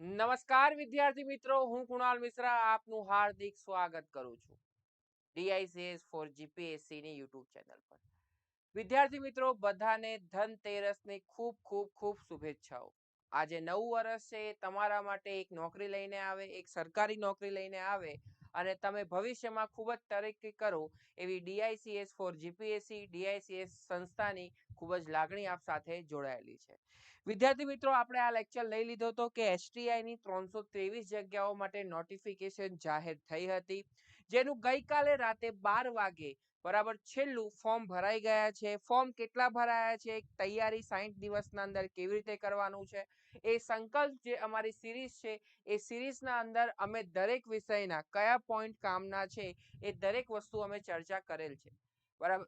નમસ્કાર વિદ્યાર્થી મિત્રો, હું કુણાલ મિશ્રા, આપનું હાર્દિક સ્વાગત કરું છું. ડીઆઈસીએસ ફોર જીપીએસસી ની યુટ્યુબ ચેનલ પર. વિદ્યાર્થી મિત્રો, બધાને ધનતેરસની ખૂબ ખૂબ ખૂબ શુભેચ્છાઓ. આજે નવું વર્ષ છે, તમારા માટે એક નોકરી લઈને આવે, એક સરકારી નોકરી લઈને આવે અને તમે ભવિષ્યમાં ખૂબ જ તરક્કી કરો એવી ડીઆઈસીએસ ફોર જીપીએસસી, ડીઆઈસીએસ સંસ્થાની ખૂબ જ લાગણી આપ સાથે જોડાયેલી છે. વિદ્યાર્થી મિત્રો, આપણે આ લેક્ચર લઈ લીધો હતો કે એસટીઆઈ ની ત્રણસો ત્રેવીસ જગ્યાઓ માટે નોટિફિકેશન જાહેર થઈ હતી, જેનું ગઈકાલે રાતે બાર વાગે બરાબર છેલ્લું ફોર્મ ભરાઈ ગયા છે. ફોર્મ કેટલા ભરાયા છે? તૈયારી સાહીઠ દિવસના અંદર કેવી રીતે કરવાનું છે? એ સંકલ્પ જે અમારી સિરીઝ છે, એ સિરીઝના અંદર અમે દરેક વિષયના કયા પોઈન્ટ કામના છે, એ દરેક વસ્તુ અમે ચર્ચા કરેલ છે. બરાબર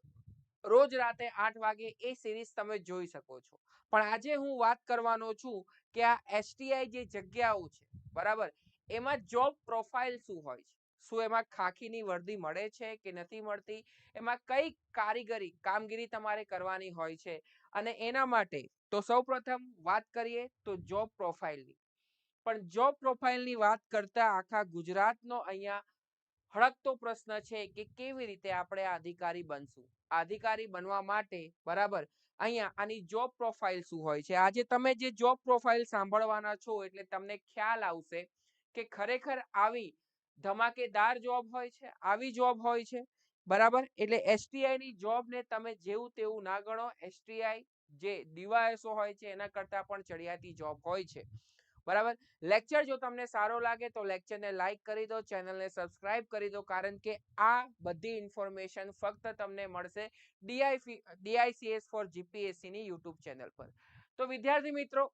રોજ રાતે આઠ વાગે એ સિરીઝ તમે જોઈ શકો છો. પણ આજે હું વાત કરવાનો છું કે આ એસટીઆઈ જે જગ્યાઓ છે, બરાબર? એમાં જોબ પ્રોફાઇલ શું હોય છે? શું એમાં ખાખીની વર્દી મળે છે કે નથી મળતી? એમાં કઈ કારીગરી, કામગીરી તમારે કરવાની હોય છે? અને એના માટે તો સૌપ્રથમ વાત કરીએ તો જોબ પ્રોફાઇલની પણ જોબ પ્રોફાઇલની વાત કરતા આખા ગુજરાતનો અહીંયા હળકતો પ્રશ્ન છે કે કેવી રીતે આપણે અધિકારી બનશું? અધિકારી બનવા માટે, બરાબર, અહીંયા આની જોબ પ્રોફાઇલ શું હોય છે? આજે તમે જે જોબ પ્રોફાઇલ સાંભળવાના છો એટલે તમને ખ્યાલ આવશે કે ખરેખર આવી ધમાકેદાર જોબ હોય છે, આવી જોબ હોય છે, બરાબર? એટલે એસટીઆઈ ની જોબ ને તમે જેવું તેવું ના ગણો. એસટીઆઈ જે ડીવાયસો હોય છે એના કરતા પણ ચડિયાતી જોબ હોય છે. બરાબર? લેક્ચર જો તમને સારો લાગે તો લેક્ચરને લાઈક કરી દો ચેનલને સબસ્ક્રાઇબ કરી દો, કારણ કે આ બધી ઇન્ફોર્મેશન ફક્ત તમને મળશે ડીઆઈ ડીઆઈસીએસ ફોર જીપીએસસીની યુટ્યુબ ચેનલ પર. તો વિદ્યાર્થી મિત્રો,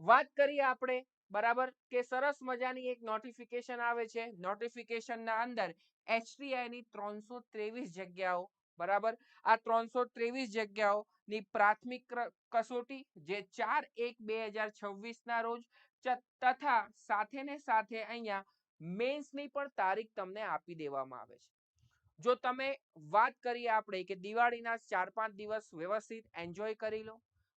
વાત કરીએ આપણે, બરાબર? કે સરસ મજાની એક નોટિફિકેશન આવે છે. નોટિફિકેશન ના અંદર એચટીઆઈની ત્રણસો ત્રેવીસ જગ્યાઓ, બરાબર? આ ત્રણસો ત્રેવીસ જગ્યાઓની પ્રાથમિક કસોટી, જે ચાર એક બે હજાર છવ્વીસના રોજ તથા સાથે ને સાથે અહીંયા મેન્સની પણ તારીખ તમને આપી દેવામાં આવે છે. જો તમે વાત કરીએ આપણે કે દિવાળીના ચાર પાંચ દિવસ વ્યવસ્થિત એન્જોય કરી લો,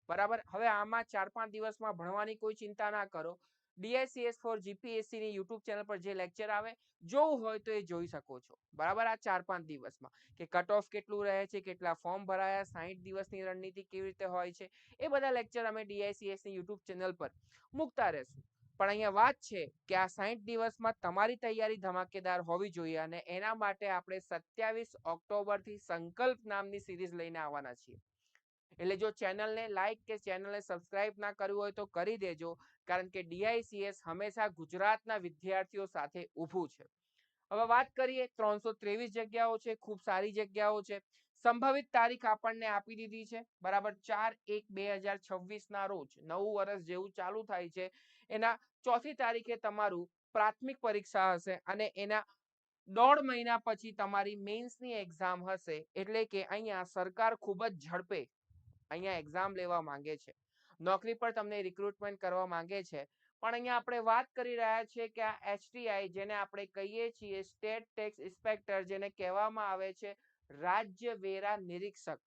બરાબર? હવે આમાં ચાર પાંચ દિવસમાં ભણવાની કોઈ ચિંતા ના કરો. ડીએસસીએસ ફોર જીપીએસસી ની યુટ્યુબ ચેનલ પર જે લેક્ચર આવે જોવું હોય તો એ જોઈ શકો છો. બરાબર? આ ચાર પાંચ દિવસમાં. કે કટ ઓફ કેટલું રહે છે, કેટલા ફોર્મ ભરાયા સાહીઠ દિવસની રણનીતિ કેવી રીતે હોય છે, એ બધા લેક્ચર અમે ડીઆઈસીએસની યુટ્યુબ ચેનલ પર મૂકતા રહેશું. પણ અહીંયા વાત છે કે આ સાહીઠ દિવસમાં તમારી તૈયારી ધમાકેદાર હોવી જોઈએ અને એના માટે આપણે સત્યાવીસ ઓક્ટોબરથી સંકલ્પ નામની સિરીઝ લઈને આવવાના છીએ. એટલે જો ચેનલને લાઈક કે ચેનલને સબસ્ક્રાઇબ ના કરવું હોય તો કરી દેજો, કારણ કે ડીઆઈસીએસ હંમેશા ગુજરાતના વિદ્યાર્થીઓ સાથે ઊભું છે. હવે વાત કરીએ ત્રણસો ત્રેવીસ જગ્યાઓ છે, ખૂબ સારી જગ્યાઓ છે. સંભવિત તારીખ આપણને આપી દીધી છે, બરાબર ચાર એક બે હજાર છવ્વીસ ના રોજ, નવું વર્ષ જેવું ચાલુ થાય છે. એના ચોથી તારીખે તમારું પ્રાથમિક પરીક્ષા હશે અને એના દોઢ મહિના પછી તમારી મેન્સની એક્ઝામ હશે, એટલે કે અહીંયા સરકાર ખૂબ જ ઝડપે અહીંયા એક્ઝામ લેવા માંગે છે. નોકરી પર તમને રિક્રુટમેન્ટ કરવા માંગે છે. પણ અહીંયા આપણે વાત કરી રહ્યા છીએ કે આ એચટીઆઈ જેને આપણે કહીએ છીએ સ્ટેટ ટેક્સ ઇન્સ્પેક્ટર જેને કહેવામાં આવે છે રાજ્ય વેરા નિરીક્ષક.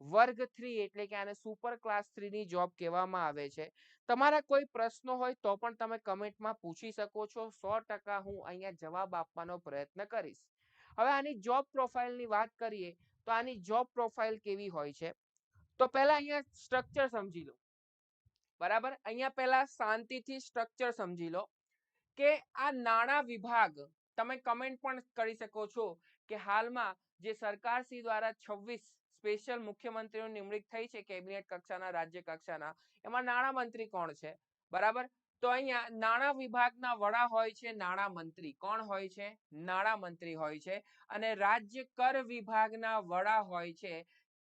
વર્ગ થ્રી એટલે કે આને સુપર ક્લાસ થ્રી ની જોબ કહેવામાં આવે છે. તમારા કોઈ પ્રશ્નો હોય તો પણ તમે કમેન્ટમાં પૂછી શકો છો. સો ટકા હું અહીંયા જવાબ આપવાનો પ્રયત્ન કરીશ. હવે આની જોબ પ્રોફાઇલની વાત કરીએ તો આની જોબ પ્રોફાઇલ કેવી હોય છે? તો પહેલા અહીંયા સ્ટ્રક્ચર સમજી લો. બરાબર? અહીંયા પહેલા શાંતિથી સ્ટ્રક્ચર સમજી લો કે આ નાણાં વિભાગ, તમે કમેન્ટ પણ કરી શકો છો કે હાલમાં જે સરકારશ્રી દ્વારા છવ્વીસ સ્પેશિયલ મુખ્યમંત્રીની નિમણૂક થઈ છે કેબિનેટ કક્ષાના, રાજ્ય કક્ષાના, એમાં નાણાં મંત્રી કોણ છે? બરાબર? તો અહીંયા નાણાં વિભાગના વડા હોય છે નાણાં મંત્રી. કોણ હોય છે? નાણાં મંત્રી હોય છે. અને રાજ્ય કર વિભાગના વડા હોય છે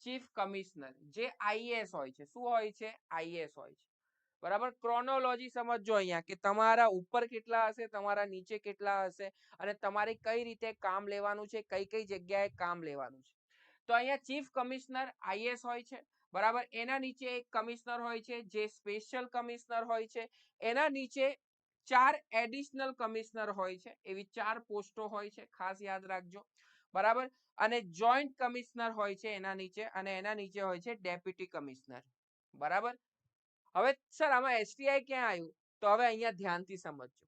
ચીફ કમિશનર, જે આઈએસ હોય છે. શું હોય છે? આઈએસ હોય છે. બરાબર? ક્રોનોલોજી સમજો અહીંયા કે તમારા ઉપર કેટલા હશે, તમારા નીચે કેટલા હશે અને તમારે કઈ રીતે કામ લેવાનું છે, કઈ કઈ જગ્યાએ કામ લેવાનું છે. તો અહીંયા ચીફ કમિશનર આઈએસ હોય છે. બરાબર? એના નીચે એક કમિશનર હોય છે, જે સ્પેશિયલ કમિશનર હોય છે. એના નીચે ચાર એડિશનલ કમિશનર હોય છે. એવી ચાર પોસ્ટો હોય છે. ખાસ યાદ રાખજો. બરાબર? અને જોઈન્ટ કમિશનર હોય છે એના નીચે અને એના નીચે હોય છે ડેપ્યુટી કમિશનર. બરાબર? હવે સર, આમાં એસટીઆઈ ક્યાં આવ્યું તો હવે અહીંયા ધ્યાનથી સમજજો.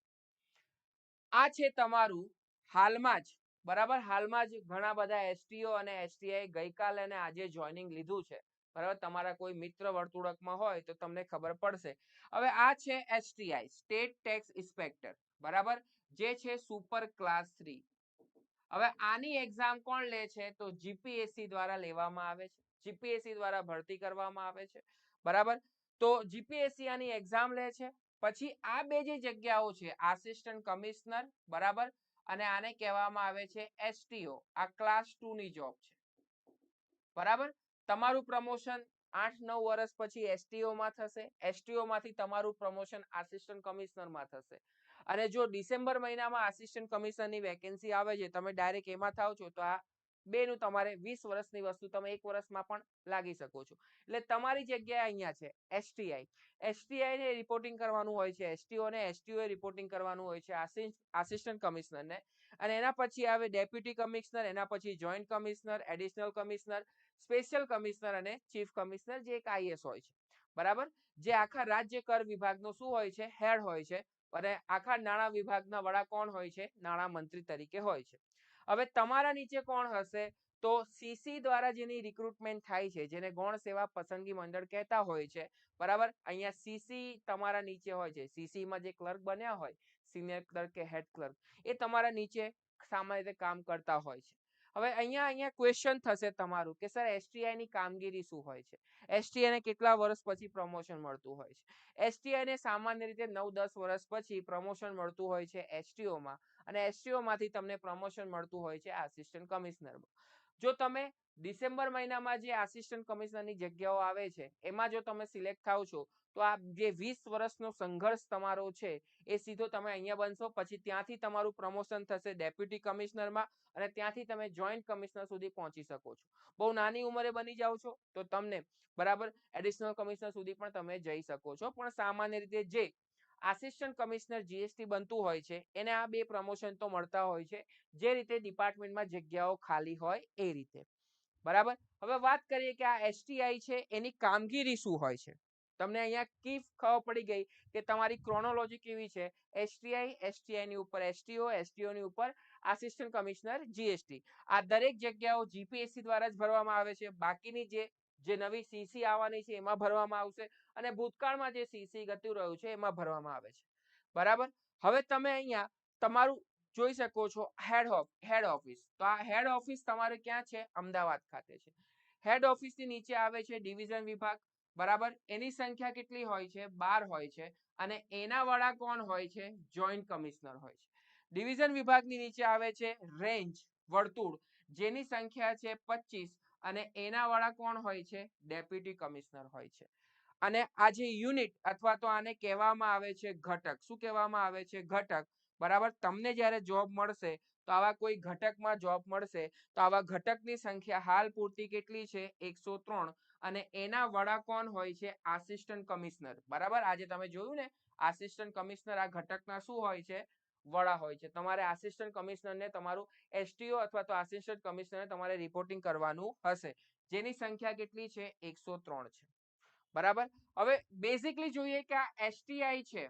આ છે તમારું હાલમાં જ, બરાબર? હાલમાં જ ઘણા બધા એસટીઓ અને એસટીઆઈ ગઈકાલે અને આજે જોઈનિંગ લીધું છે. બરાબર? તમારા કોઈ મિત્ર વર્તુળકમાં હોય તો તમને ખબર પડશે. હવે આ છે એસટીઆઈ, સ્ટેટ ટેક્સ ઇન્સ્પેક્ટર. બરાબર? જે છે સુપર ક્લાસ થ્રી. હવે આની એક્ઝામ કોણ લે છે? તો જીપીએસસી દ્વારા લેવામાં આવે છે. જીપીએસસી દ્વારા ભરતી કરવામાં આવે છે. બરાબર? તો જીપીએસસી આની એક્ઝામ લે છે. પછી આ બે જે જગ્યાઓ છે આસિસ્ટન્ટ કમિશનર બરાબર? અને આને કહેવામાં આવે છે એસટીઓ આ ક્લાસ ટુ ની જોબ છે. બરાબર? તમારું પ્રમોશન આઠ નવ વર્ષ પછી એસટીઓ માં થશે. એસટીઓ માંથી તમારું પ્રમોશન આસિસ્ટન્ટ કમિશનરમાં થશે. અને જો ડિસેમ્બર મહિનામાં આસિસ્ટન્ટ કમિશનરની વેકેન્સી આવે છે, તમે ડાયરેક્ટ એમાં થાવ છો, તો આ બેનું તમારે વીસ વર્ષની વસ્તુ તમે એક વર્ષમાં પણ લાગી શકો છો. એટલે તમારી જગ્યાએ અહીંયા છે, એસટીઆઈ. એસટીઆઈને રિપોર્ટિંગ કરવાનું હોય છે એસટીઓ ને એસટીઓ રિપોર્ટિંગ કરવાનું હોય છે આસિસ્ટન્ટ કમિશનરને. અને એના પછી આવે ડેપ્યુટી કમિશનર, એના પછી joint commissioner, additional commissioner, special commissioner અને ચીફ કમિશનર જે એક આઈએસ હોય છે. બરાબર? જે આખા રાજ્ય કર વિભાગનો શું હોય છે, હેડ હોય છે અને આખા નાણાં વિભાગના વડા કોણ હોય છે? નાણાં મંત્રી તરીકે હોય છે. હવે તમારા નીચે કોણ હશે? તો સીસી દ્વારા જેની રિક્રુટમેન્ટ થાય છે, જેને ગૌણ સેવા પસંદગી મંડળ કહેતા હોય છે, બરાબર? અહીંયા સીસી તમારા નીચે હોય છે. સીસીમાં જે ક્લર્ક બન્યા હોય સિનિયર ક્લર્ક કે હેડ ક્લર્ક એ તમારા નીચે સામાન્ય રીતે કામ કરતા હોય છે. હવે અહીંયા અહીંયા ક્વેશ્ચન થશે તમારું કે સર એસટીઆઈ ની કામગીરી શું હોય છે? એસટીઆઈ ને કેટલા વર્ષ પછી પ્રમોશન મળતું હોય છે? એસટીઆઈ ને સામાન્ય રીતે નવ, દસ વર્ષ પછી પ્રમોશન મળતું હોય છે એસટીઓ માં અને એસટીઓ માંથી તમને પ્રમોશન મળતું હોય છે આસિસ્ટન્ટ કમિશનરમાં જો તમે ડિસેમ્બર મહિનામાં જે આસિસ્ટન્ટ કમિશનરની જગ્યાઓ આવે છે, એમાં જો તમે સિલેક્ટ થાવ છો તો આ જે વીસ વર્ષનો સંઘર્ષ તમારો છે, એ સીધો તમે અહીંયા બનશો, પછી ત્યાંથી તમારું પ્રમોશન થશે ડેપ્યુટી કમિશનરમાં અને ત્યાંથી તમે જોઈન્ટ કમિશનર સુધી પહોંચી શકો છો. બહુ નાની ઉંમરે બની જાઓ છો, તો તમને બરાબર એડિશનલ કમિશનર સુધી પણ તમે જઈ શકો છો. પણ સામાન્ય રીતે જે આસિસ્ટન્ટ કમિશનર જીએસટી બનતું હોય છે, એને આ બે પ્રમોશન તો મળતા હોય છે, જે રીતે ડિપાર્ટમેન્ટમાં જગ્યાઓ ખાલી હોય એ રીતે. બરાબર? હવે વાત કરીએ કે આ એસટીઆઈ છે, એની કામગીરી શું હોય છે? તમને અહીંયા કી ખબર પડી ગઈ કે તમારી ક્રોનોલોજી કેવી છે? એસટીઆઈ એસટીઆઈ ની ઉપર એસટીઓ એસટીઓ ની ઉપર આસિસ્ટન્ટ કમિશનર જીએસટી આ દરેક જગ્યાઓ જીપીએસસી દ્વારા જ ભરવામાં આવે છે. બાકીની જે જે નવી સીસી આવવાની છે એમાં ભરવામાં આવશે અને ભૂતકાળમાં જે સીસી ગતું રહ્યું છે એમાં ભરવામાં આવે છે. બરાબર? હવે તમે અહીંયા તમારું જોઈ શકો છો હેડ હેડ ઓફિસ. તો આ હેડ ઓફિસ તમારે ક્યાં છે? અમદાવાદ ખાતે છે. હેડ ઓફિસની નીચે આવે છે ડિવિઝન વિભાગ. બરાબર? એની સંખ્યા કેટલી હોય છે? બાર હોય છે. અને એના વડા કોણ હોય છે? જોઈન્ટ કમિશનર હોય છે. ડિવિઝન વિભાગની નીચે આવે છે રેન્જ વર્તુળ. જેની સંખ્યા છે પચીસ અને એના વડા કોણ હોય છે? ડેપ્યુટી કમિશનર હોય છે. અને આ જે યુનિટ અથવા તો આને કહેવામાં આવે છે ઘટક. શું કહેવામાં આવે છે? ઘટક. બરાબર? તમને જ્યારે જોબ મળશે તો આવા કોઈ ઘટકમાં જોબ મળશે તો આવા ઘટકની સંખ્યા હાલ પૂરતી કેટલી છે? એકસો ત્રણ. અને એના વડા કોણ હોય છે? આસિસ્ટન્ટ કમિશનર બરાબર? આજે તમે જોયું ને આસિસ્ટન્ટ કમિશનર આ ઘટકના શું હોય છે? વડા હોય છે. તમારે આસિસ્ટન્ટ કમિશનરને તમારું એસટીઓ અથવા તો આસિસ્ટન્ટ કમિશનરને તમારે રિપોર્ટિંગ કરવાનું હશે. જેની સંખ્યા કેટલી છે? એકસો ત્રણ છે. બરાબર? હવે બેઝિકલી જોઈએ કે આ એસટીઆઈ છે.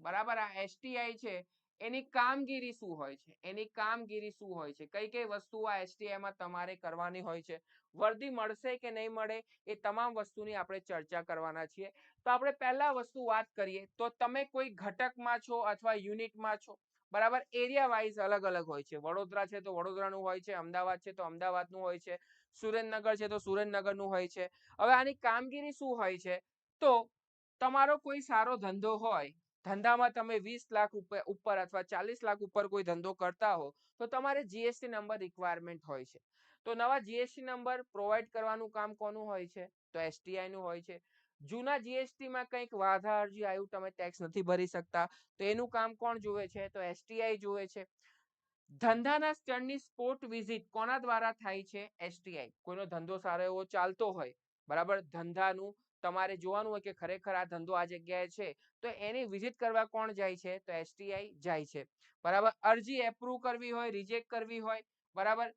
બરાબર? આ એસટીઆઈ છે. એની કામગીરી શું હોય છે? એની કામગીરી શું હોય છે? કઈ કઈ વસ્તુ આ એસટીઆઈ માં તમારે કરવાની હોય છે? વર્દી મળશે કે નહીં મળે એ તમામ વસ્તુની આપણે ચર્ચા કરવાના છીએ. તો આપણે પહેલા વસ્તુ વાત કરીએ, તો તમે કોઈ ઘટકમાં છો અથવા યુનિટમાં છો? બરાબર? એરિયા વાઇઝ અલગ અલગ હોય છે. વડોદરા છે તો વડોદરાનું હોય છે, અમદાવાદ છે તો અમદાવાદનું હોય છે, સુરેન્દ્રનગર છે તો સુરેન્દ્રનગરનું હોય છે. હવે આની કામગીરી શું હોય છે? તો તમારો કોઈ સારો ધંધો હોય, ધંધામાં તમે વીસ લાખ ઉપર અથવા ચાલીસ લાખ ઉપર કોઈ ધંધો કરતા હો, તો તમારે જીએસટી નંબર રિક્વાયરમેન્ટ હોય છે. તો નવા જીએસટી નંબર પ્રોવાઈડ કરવાનું કામ કોનું હોય છે? તો એસટીઆઈ નું હોય છે. જૂના જીએસટીમાં કંઈક વાધા, અરજી આવ્યું, તમે ટેક્સ નથી ભરી શકતા, તો એનું કામ કોણ જોવે છે? તો એસટીઆઈ જોવે છે. ધંધાના સ્થળની સ્પોટ વિઝિટ કોના દ્વારા થાય છે? એસટીઆઈ કોઈનો ધંધો સારો એવો ચાલતો હોય, બરાબર? ધંધાનું તમારે જોવાનું હોય કે ખરેખર આ ધંધો આ જગ્યાએ છે, તો એની વિઝિટ કરવા કોણ જાય છે? તો એસટીઆઈ જાય છે. બરાબર? અરજી એપ્રુવ કરવી હોય રિજેક્ટ કરવી હોય, બરાબર?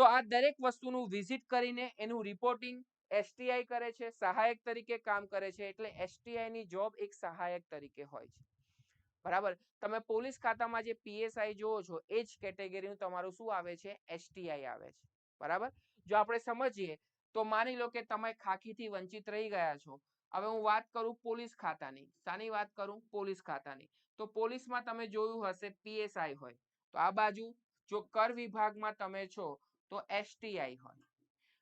તો આ દરેક વસ્તુનું વિઝિટ કરીને એનું રિપોર્ટિંગ એસટીઆઈ કરે છે, સહાયક તરીકે કામ કરે છે, એટલે એસટીઆઈ ની જોબ એક સહાયક તરીકે હોય છે. બરાબર? તમે પોલીસ ખાતામાં જે પીએસઆઈ જોવો છો, એ જ કેટેગરીનું તમારું શું આવે છે? એસટીઆઈ આવે છે. બરાબર? જો આપણે સમજીએ, તો માની લો કે તમે ખાખીથી વંચિત રહી ગયા છો. હવે હું વાત કરું પોલીસ ખાતાની. શાની વાત કરું? પોલીસ ખાતાની. તો પોલીસમાં તમે જોયું હશે પીએસઆઈ હોય. તો આ બાજુ જો કર વિભાગમાં તમે છો તો એસટીઆઈ હોય.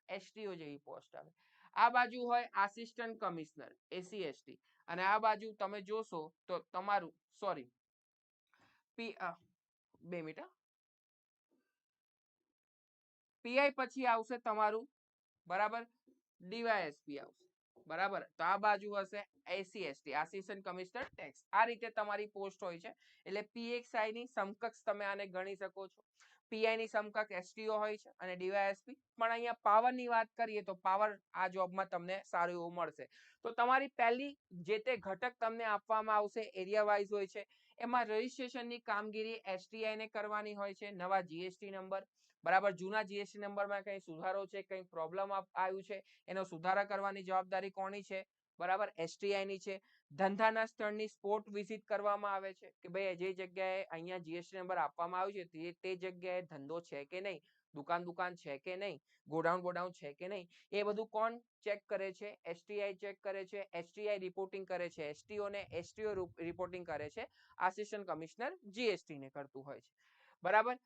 એસટીઓ જેવી પોસ્ટ આવે. આ બાજુ હોય આસિસ્ટન્ટ કમિશનર, એસી એસટી અને આ બાજુ તમે જોશો તો તમારું, સોરી, પી બે મિનિટ પીઆઈ પછી આવશે તમારું, બરાબર? ડીવાયએસપી આવશે, બરાબર? તો આ બાજુ હશે AC ST assistant commissioner tax. આ રીતે તમારી પોસ્ટ હોય છે. એટલે પીએક્સઆઈ ની સમકક્ષ તમે આને ગણી શકો છો. પીઆઈ ની સમકક્ષ એસટીઓ હોય છે અને ડીવાયએસપી. પણ અહીંયા પાવરની વાત કરીએ તો પાવર આ જોબમાં તમને સારું એવું મળશે. તો તમારી પહેલી જે તે ઘટક તમને આપવામાં આવશે એરિયા વાઇઝ હોય છે, એમાં રજીસ્ટ્રેશનની કામગીરી એસટીઆઈને કરવાની હોય છે, નવા જીએસટી નંબર, બરાબર જૂના જીએસટી નંબરમાં કંઈ સુધારો છે, કંઈ પ્રોબ્લેમ આવ્યું છે, એનો સુધારા કરવાની જવાબદારી કોની છે, બરાબર એસટીઆઈ ની છે ધંધાના સ્થળની સ્પોટ વિઝિટ કરવામાં આવે છે કે ભાઈ, જે જગ્યાએ અહીંયા જીએસટી નંબર આપવામાં આવ્યું છે, તે તે જગ્યાએ ધંધો છે કે નહીં? દુકાન દુકાન છે કે નહીં? ગોડાઉન ગોડાઉન છે કે નહીં? એ બધું કોણ ચેક કરે છે? એસટીઆઈ ચેક કરે છે? એસટીઆઈ રિપોર્ટિંગ કરે છે? એસટીઓ ને એસટીઓ રિપોર્ટિંગ કરે છે? આસિસ્ટન્ટ કમિશનર જીએસટી ને કરતું હોય છે. બરાબર?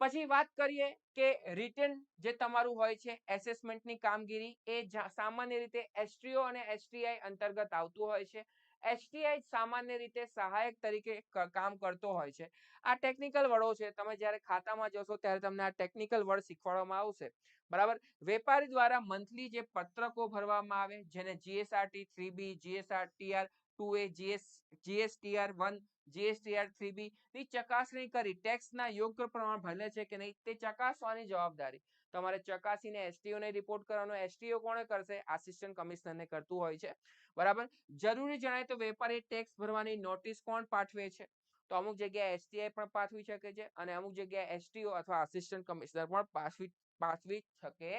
પછી વાત કરીએ કે રિટર્ન જે તમારું હોય છે એસેસમેન્ટની કામગીરી, એ સામાન્ય રીતે એસટીઓ અને એસટીઆઈ અંતર્ગત આવતું હોય છે. એસટીઆઈ સામાન્ય રીતે સહાયક તરીકે કામ કરતો હોય છે. આ ટેકનિકલ વડો છે. તમે જ્યારે ખાતામાં જશો ત્યારે તમને આ ટેકનિકલ વડ શીખવાડવામાં આવશે. બરાબર? વેપારી દ્વારા મંથલી જે પત્રકો ભરવામાં આવે, જેને GSRT three B, GSRTR two A, GS, GSTR one, GSTR three B ની ચકાસણી કરી, ટેક્સના યોગ્ય પ્રમાણ ભલે છે કે નહીં, તે ચકાસવાની જવાબદારી. તમારે ચકાસીને એસટીઓ ને રિપોર્ટ કરવાનો, એસટીઓ કોણે કરશે? આસિસ્ટન્ટ કમિશનરને કરતું હોય છે. બરાબર? જરૂરી જણાય તો વેપારી ટેક્સ ભરવાની નોટિસ કોણ પાઠવે છે? તો અમુક જગ્યાએ એસટીઆઈ પણ પાઠવી શકે છે અને અમુક જગ્યાએ એસટીઓ અથવા આસિસ્ટન્ટ કમિશનર પણ પાઠવી પાઠવી શકે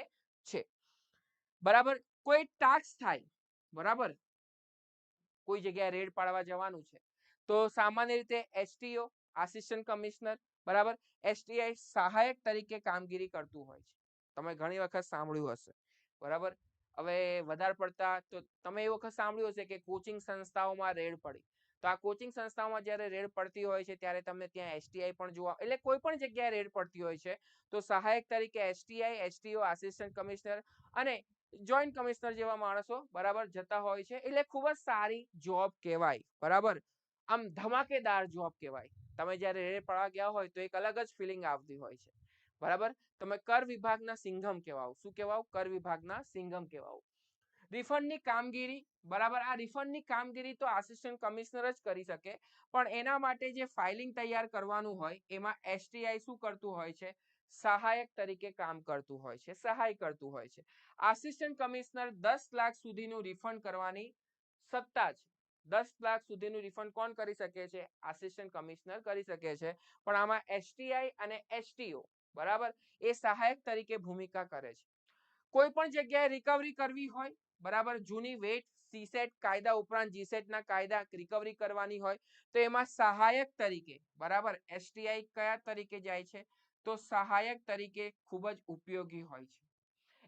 છે. બરાબર? કોઈ ટાસ્ક થાય, બરાબર? કોઈ જગ્યાએ રેડ પાડવા જવાનું છે. તો સામાન્ય રીતે એસટીઓ આસિસ્ટન્ટ કમિશનર બરાબર? એસટીઆઈ સહાયક તરીકે કામગીરી કરતું હોય છે. તમે ઘણી વખત સાંભળ્યું હશે. બરાબર? હવે વધારે પડતા તો તમે એ વખત સાંભળ્યું હશે કે કોચિંગ સંસ્થાઓમાં રેડ પડી. તો આ કોચિંગ સંસ્થાઓમાં જ્યારે રેડ પડતી હોય છે, ત્યારે તમને ત્યાં એસટીઆઈ પણ જોવા એટલે કોઈ પણ જગ્યાએ રેડ પડતી હોય છે, તો સહાયક તરીકે એસટીઆઈ એસટીઓ આસિસ્ટન્ટ કમિશનર અને જોઈન્ટ કમિશનર જેવા માણસો બરાબર જતા હોય છે. એટલે ખૂબ જ સારી જોબ કહેવાય. બરાબર? આમ ધમાકેદાર જોબ કહેવાય. તમે જ્યારે રેડ પડવા ગયા હોય તો એક અલગ જ ફિલિંગ આવતી હોય છે. બરાબર? તમે કર વિભાગના સિંઘમ કહેવાઓ. શું કહેવાઓ? કર વિભાગના સિંઘમ કહેવાઓ. રિફંડની કામગીરી, બરાબર? આ રિફંડની કામગીરી તો આસિસ્ટન્ટ કમિશનર જ કરી શકે, પણ એના માટે જે ફાઇલિંગ તૈયાર કરવાનું હોય, એમાં એસટીઆઈ શું કરતું હોય છે? સહાયક તરીકે કામ કરતું હોય છે, સહાય કરતું હોય છે. આસિસ્ટન્ટ કમિશનર દસ લાખ સુધીનું રિફંડ કરવાની સત્તા છે દસ લાખ સુધીનું રિફંડ કોણ કરી શકે છે? આસિસ્ટન્ટ કમિશનર કરી શકે છે. પણ આમાં એસટીઆઈ અને એસટીઓ બરાબર? એ સહાયક તરીકે ભૂમિકા કરે છે. કોઈ પણ જગ્યાએ રિકવરી કરવી હોય, બરાબર? જૂની વેટ સીસેટ કાયદા ઉપરાંત જીસેટના કાયદા રિકવરી કરવાની હોય, તો એમાં સહાયક તરીકે, બરાબર? એસટીઆઈ કયા તરીકે જાય છે? તો સહાયક તરીકે ખૂબ જ ઉપયોગી હોય છે.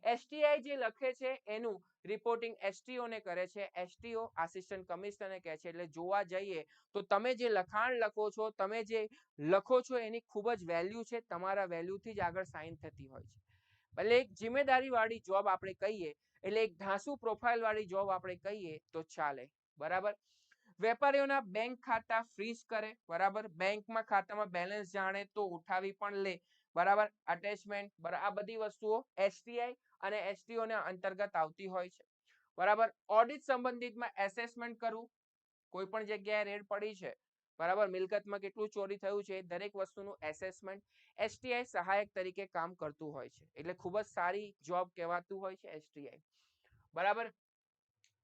એસટીઆઈ જે લખે છે, એનું રિપોર્ટિંગ એસટીઓ ને કરે છે. એસટીઓ આસિસ્ટન્ટ કમિશનરને કહે છે. એટલે જોવા જઈએ તો તમે જે લખાણ લખો છો, તમે જે લખો છો, એની ખૂબ જ વેલ્યુ છે. તમારા વેલ્યુથી જ આગળ સાઇન થતી હોય છે. એટલે એક જિમ્મેદારી વાળી જોબ આપણે કહીએ, એટલે એક ઢાંસુ પ્રોફાઇલ વાળી જોબ આપણે કહીએ તો ચાલે. બરાબર? વેપારીઓના બેંક ખાતા ફ્રીઝ કરે. બરાબર? બેંકમાં ખાતામાં બેલેન્સ જાણે તો ઉઠાવી પણ લે. બરાબર? અટેચમેન્ટ આ બધી વસ્તુઓ એસટીઆઈ અને એસટીઓ ને અંતર્ગત આવતી હોય છે. બરાબર? ઓડિટ સંબંધિતમાં એસેસમેન્ટ કરવું, કોઈ પણ જગ્યાએ રેડ પડી છે, બરાબર? મિલકતમાં કેટલું ચોરી થયું છે દરેક વસ્તુનું એસેસમેન્ટ એસટીઆઈ સહાયક તરીકે કામ કરતું હોય છે. એટલે ખૂબ જ સારી જોબ કહેવાતું હોય છે એસટીઆઈ. બરાબર?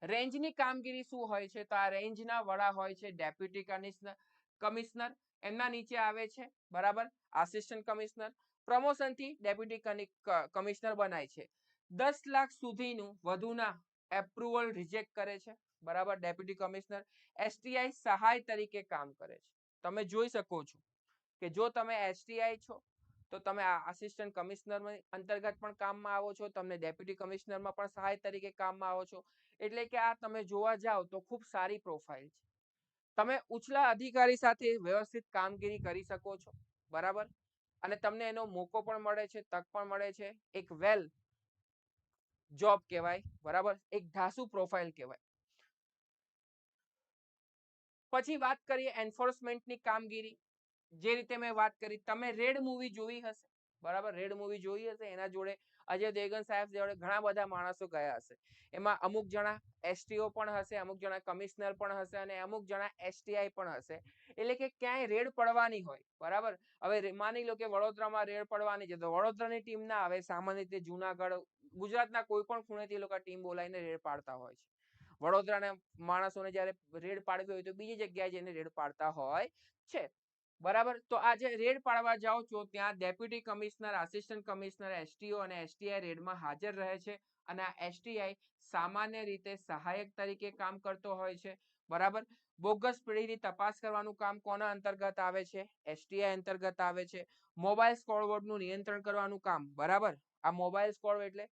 રેન્જની કામગીરી શું હોય છે? તો આ રેન્જના વડા હોય છે ડેપ્યુટી કમિશનર કમિશનર, એમના નીચે આવે છે, બરાબર? આસિસ્ટન્ટ કમિશનર, પ્રમોશનથી ડેપ્યુટી કમિશનર બનાય છે. દસ લાખ સુધીનું વધુના એપ્રુવલ રિજેક્ટ કરે છે. બરાબર? ડેપ્યુટી કમિશનર એસટીઆઈ સહાય તરીકે કામ કરે છે. તમે જોઈ શકો છો કે જો તમે એસટીઆઈ છો, તો તમે આસિસ્ટન્ટ કમિશનર અંતર્ગત પણ કામમાં આવો છો. તમને ડેપ્યુટી કમિશનરમાં પણ સહાય તરીકે કામમાં આવો છો. એટલે કે આ તમે જોવા જાઓ તો ખૂબ સારી પ્રોફાઇલ છે. તમે ઉછલા અધિકારી સાથે વ્યવસ્થિત કામગીરી કરી શકો છો. બરાબર? અને તમને એનો મોકો પણ મળે છે, તક પણ મળે છે. એક વેલ જોબ કહેવાય, બરાબર? એક ધાસુ પ્રોફાઇલ કહેવાય. પછી વાત કરીએ એન્ફોર્સમેન્ટની કામગીરી. જે રીતે મેં વાત કરી, તમે રેડ મૂવી જોઈ હશે. બરાબર? રેડ મૂવી જોઈ હશે એના જોડે અજય દેવગન સાહેબ જોડે ઘણા બધા માણસો ગયા હશે. એમાં અમુક જણા એસટીઓ પણ હશે, અમુક જણા કમિશનર પણ હશે અને અમુક જણા એસટીઆઈ પણ હશે. એટલે કે ક્યાંય રેડ પડવાની હોય, બરાબર? હવે માની લો કે વડોદરામાં રેડ પડવાની છે, તો વડોદરાની ટીમ ના આવે, સામાન્ય રીતે જુનાગઢ, ગુજરાતના કોઈ પણ ખૂણેથી લોકો ટીમ બોલાવીને રેડ પાડતા હોય છે. વડોદરાના માણસોને જ્યારે રેડ પાડવી હોય તો બીજી જગ્યાએ જઈને રેડ પાડતા હોય છે. બરાબર? તો આજે રેડ પાડવા જાઓ છો, ત્યાં deputy commissioner, assistant commissioner, STO અને એસટીઆઈ રેડમાં હાજર રહે છે અને આ એસટીઆઈ સામાન્ય રીતે સહાયક તરીકે કામ કરતો હોય છે. બરાબર? બોગસ પેઢીની તપાસ કરવાનું કામ કોના અંતર્ગત આવે છે? એસટીઆઈ અંતર્ગત આવે છે. મોબાઈલ સ્કોડવર્ડનું નિયંત્રણ કરવાનું કામ. બરાબર? આ મોબાઈલ સ્કોડ એટલે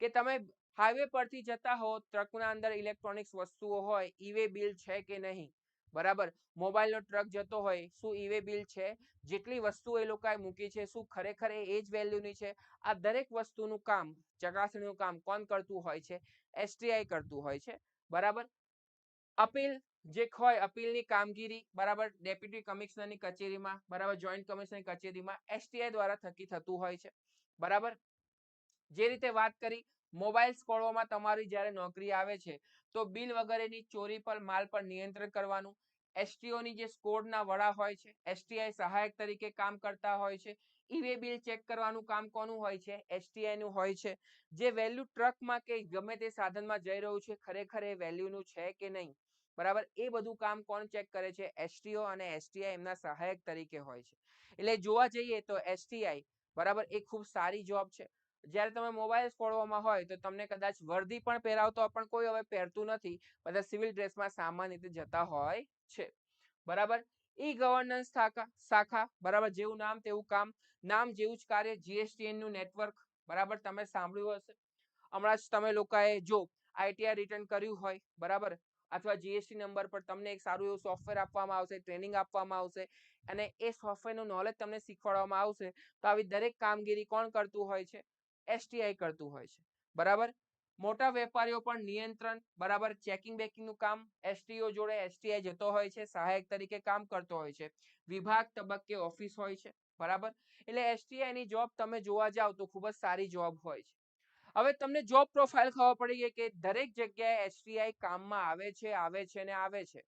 કે તમે હાઈવે પરથી જતા હો, ટ્રકના અંદર ઇલેક્ટ્રોનિક્સ વસ્તુઓ હોય ઈવે બિલ છે કે નહીં? બરાબર? મોબાઈલનો ટ્રક જતો હોય, શું ઈવે બિલ છે? જેટલી વસ્તુ એ લોકોએ મૂકી છે, શું ખરેખર એ જ વેલ્યુની છે? આ દરેક વસ્તુનું કામ, ચકાસણીનું કામ કોણ કરતું હોય છે? એસટીઆઈ કરતું હોય છે. બરાબર? અપીલ, જે હોય અપીલની કામગીરી, બરાબર? ડેપ્યુટી કમિશનરની કચેરીમાં, બરાબર? જોઈન્ટ કમિશનરની કચેરીમાં એસટીઆઈ દ્વારા થકી થતું હોય છે. બરાબર? જે રીતે વાત કરી મોબાઈલ સ્કોડોમાં તમારી જ્યારે નોકરી આવે છે, તો બિલ વગેરેની ચોરી પર માલ પર નિયંત્રણ કરવાનું એસટીઓની જે સ્કોડના વડા હોય છે, એસટીઆઈ સહાયક તરીકે કામ કરતા હોય છે, ઈવે બિલ ચેક કરવાનું કામ કોનું હોય છે? એસટીઆઈ નું હોય છે. જે વેલ્યુ ટ્રકમાં કે ગમે તે સાધનમાં જઈ રહ્યું છે, ખરેખર એ વેલ્યુનું છે કે નહીં? બરાબર? એ બધું કામ કોણ ચેક કરે છે? એસટીઓ અને એસટીઆઈ એમના સહાયક તરીકે હોય છે. એટલે જોવા જઈએ તો એસટીઆઈ, બરાબર? એ ખૂબ સારી જોબ છે. જ્યારે તમે મોબાઈલ ખોળવામાં હોય તો તમને કદાચ વર્દી પણ પહેરાવતો પણ કોઈ હવે પહેરતું નથી. બધા સિવિલ ડ્રેસમાં સામાન્ય રીતે જતા હોય છે. બરાબર? ઈ ગવર્નન્સ શાખા, બરાબર? જેવું નામ તેવું કામ, નામ જેવું જ કાર્ય જીએસટીએનનું નેટવર્ક. બરાબર? તમે સાંભળ્યું હશે. હમણાં જ તમે લોકોએ જો આઈટીઆર રિટર્ન કર્યું હોય, બરાબર? અથવા જીએસટી નંબર પર તમને એક સારું એવું સોફ્ટવેર આપવામાં આવશે, ટ્રેનિંગ આપવામાં આવશે, અને એ સોફ્ટવેરનું નોલેજ તમને શીખવાડવામાં આવશે, તો આવી દરેક કામગીરી કોણ કરતું હોય છે? એસટીઆઈ કરતું હોય છે. બરાબર? મોટા વેપારીઓ પણ નિયંત્રણ, બરાબર? ચેકિંગ બેકિંગનું કામ એસટીઓ જોડે એસટીઆઈ જતો હોય છે, સહાયક તરીકે કામ કરતો હોય છે. વિભાગ તબક્કે ઓફિસ હોય છે, બરાબર? એટલે એસટીઆઈની જોબ તમે જોવા જાઓ તો ખૂબ જ સારી જોબ હોય છે. હવે તમને જોબ પ્રોફાઇલ ખબર પડી ગઈ કે દરેક જગ્યાએ એસટીઆઈ કામમાં આવે છે આવે છે ને આવે છે.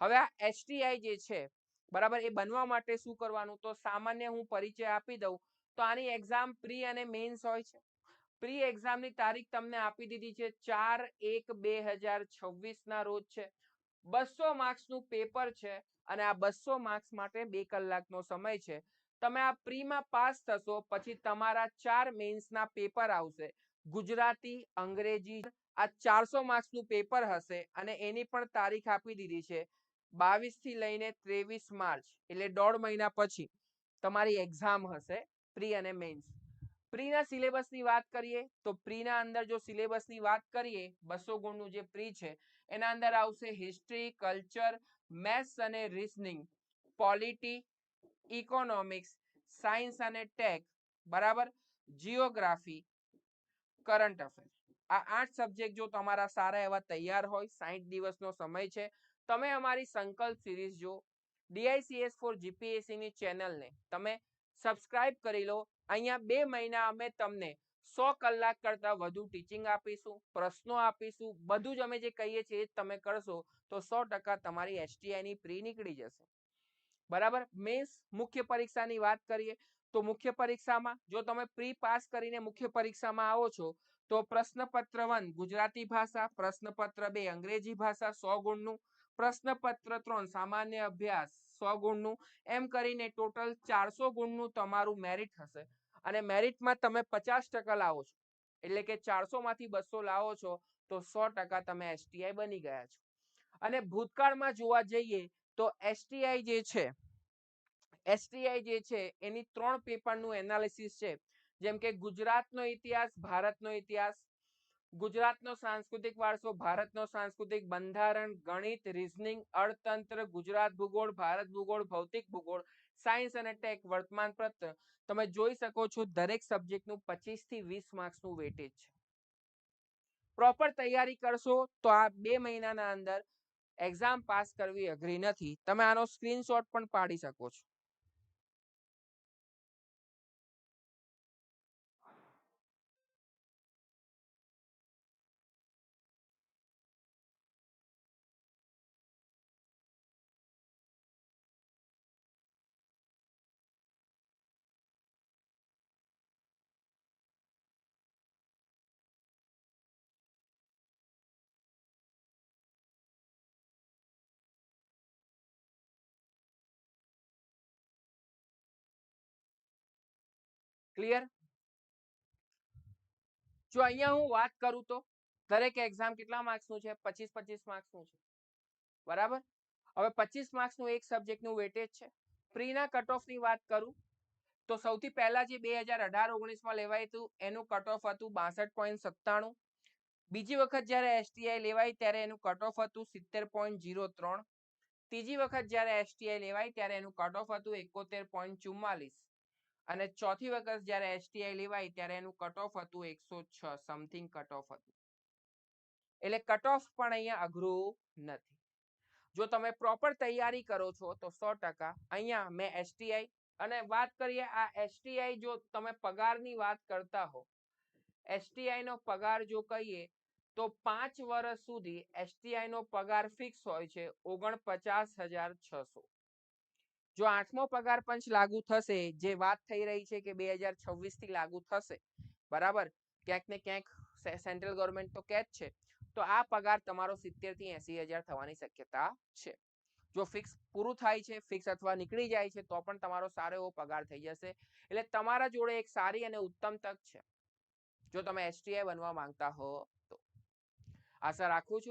હવે આ એસટીઆઈ જે છે, બરાબર? એ બનવા માટે શું કરવાનું? તો સામાન્ય હું પરિચય આપી દઉં. તો આની એક્ઝામ પ્રી અને મેન્સ હોય છે. પ્રી એક્ઝામની તારીખ તમને આપી દીધી છે ચાર એક બે હજાર છવ્વીસ ના રોજ છે. બસો માર્ક્સનું પેપર છે અને આ બસો માર્ક્સ માટે બે કલાકનો સમય છે. તમે આ પ્રીમાં પાસ થશો પછી તમારા ચાર મેન્સના પેપર આવશે. ગુજરાતી, અંગ્રેજી, આ ચારસો માર્ક્સનું પેપર હશે અને એની પણ તારીખ આપી દીધી છે બાવીસથી લઈને ત્રેવીસ માર્ચ એટલે દોઢ મહિના પછી તમારી એક્ઝામ હશે. પ્રી અને મેન્સ પ્રીના સિલેબસની વાત કરીએ, તો પ્રીના અંદર જો સિલેબસની વાત કરીએ, બસો ગુણનું જે પ્રી છે, એના અંદર આવશે હિસ્ટ્રી કલ્ચર મેથ્સ અને રિઝનિંગ પોલિટી ઇકોનોમિક્સ સાયન્સ અને ટેક બરાબર? જીઓગ્રાફી કરંટ અફેર આ આઠ સબ્જેક્ટ જો તમારા સારા એવા તૈયાર હોય સાહીઠ દિવસનો સમય છે, તમે અમારી સંકલ્પ સિરીઝ જો ડીઆઈસીએસ ફોર જીપીએસસી ની ચેનલને તમે સબસ્ક્રાઇબ કરી લો. અહીંયા બે મહિના અમે તમને સો કલાક કરતા વધુ ટીચિંગ આપીશું, પ્રશ્નો આપીશું, બધું જ અમે જે કહીએ છીએ એ તમે કરશો તો સો ટકા તમારી એસટીઆઈની પ્રી નીકળી જશે. બરાબર? મેન્સ મુખ્ય પરીક્ષાની વાત કરીએ તો મુખ્ય પરીક્ષામાં જો તમે પ્રી પાસ કરીને મુખ્ય પરીક્ષામાં આવો છો તો પ્રશ્નપત્ર વન ગુજરાતી ભાષા, પ્રશ્નપત્ર બે અંગ્રેજી ભાષા સો ગુણનું, પ્રશ્નપત્ર ત્રણ સામાન્ય અભ્યાસ સો ગુણનું, એમ કરીને ટોટલ ચારસો ગુણનું તમારું મેરિટ હશે. અને મેરિટમાં તમે પચાસ ટકા લાવો છો. એટલે કે ચારસો માંથી લાવો છો, તો સો તમે એસટીઆઈ બની ગયા છો. અને ભૂતકાળમાં જોવા જઈએ, તો એસટીઆઈ જે છે એસટીઆઈ જે છે, એની ત્રણ પેપરનું એનાલિસિસ છે. જેમ કે ગુજરાતનો ઇતિહાસ, ભારતનો ઇતિહાસ ગુજરાતનો સાંસ્કૃતિક વારસો, ભારતનો સાંસ્કૃતિક બંધારણ, ગણિત રીઝનિંગ અર્થતંત્ર, ગુજરાત ભૂગોળ, ભારત ભૂગોળ, ભૌતિક ભૂગોળ સાયન્સ અને ટેક વર્તમાન પત્ર તમે જોઈ શકો છો દરેક સબ્જેક્ટનું પચીસથી વીસ માર્ક્સનું વેટેજ છે. પ્રોપર તૈયારી કરશો તો આ બે મહિનાના અંદર એક્ઝામ પાસ કરવી અઘરી નથી. તમે આનો સ્ક્રીનશોટ પણ પાડી શકો છો. ક્લિયર જો અહીંયા હું વાત કરું તો, દરેક એક્ઝામ કેટલા માર્ક્સનું છે? પચીસ પચીસ માર્ક્સનું છે. બરાબર? હવે પચીસ માર્ક્સનું એક સબ્જેક્ટનું વેટેજ છે. પ્રીના કટ ઓફની વાત કરું, તો સૌથી પહેલા જે બે હજાર અઢાર ઓગણીસમાં લેવાયું હતું, એનું કટ ઓફ હતું બાસઠ પોઈન્ટ સત્તાણું. બીજી વખત જ્યારે એસટીઆઈ લેવાય ત્યારે એનું કટ ઓફ હતું સિત્તેર પોઈન્ટ જીરો ત્રણ. ત્રીજી વખત જ્યારે એસટીઆઈ લેવાય ત્યારે એનું કટ ઓફ હતું એકોતેર પોઈન્ટ ચુમ્માલીસ અને ચોથી વખત જ્યારે એસટીઆઈ લેવાય ત્યારે એનું કટ ઓફ હતું એકસો છ સમથિંગ કટ ઓફ હતું. એટલે કટ ઓફ પણ અહીંયા અઘરું નથી. જો તમે પ્રોપર તૈયારી કરો છો તો સો ટકા અહીંયા મેં એસટીઆઈ અને વાત કરીએ આ એસટીઆઈ જો તમે પગારની વાત કરતા હો એસટીઆઈ નો પગાર જો કહીએ તો પાંચ વર્ષ સુધી એસટીઆઈ નો પગાર ફિક્સ હોય છે ઓગણપચાસ હજાર છસો. જો આઠમો પગાર પંચ લાગુ થશે, જે વાત થઈ રહી છે કે બે હજાર છવ્વીસથી લાગુ થશે, બરાબર? ક્યાંક ને ક્યાંક સેન્ટ્રલ ગવર્મેન્ટ તો કે જ છે. તો આ પગાર તમારો સિત્તેરથી એસી હજાર થવાની શક્યતા છે. જો ફિક્સ પૂરું થાય છે, ફિક્સ અથવા નીકળી જાય છે, તો પણ તમારો સારો એવો પગાર થઈ જશે. એટલે તમારા જોડે એક સારી અને ઉત્તમ તક છે. જો તમે એસટીઆઈ બનવા માંગતા હો તો. આશા રાખું છું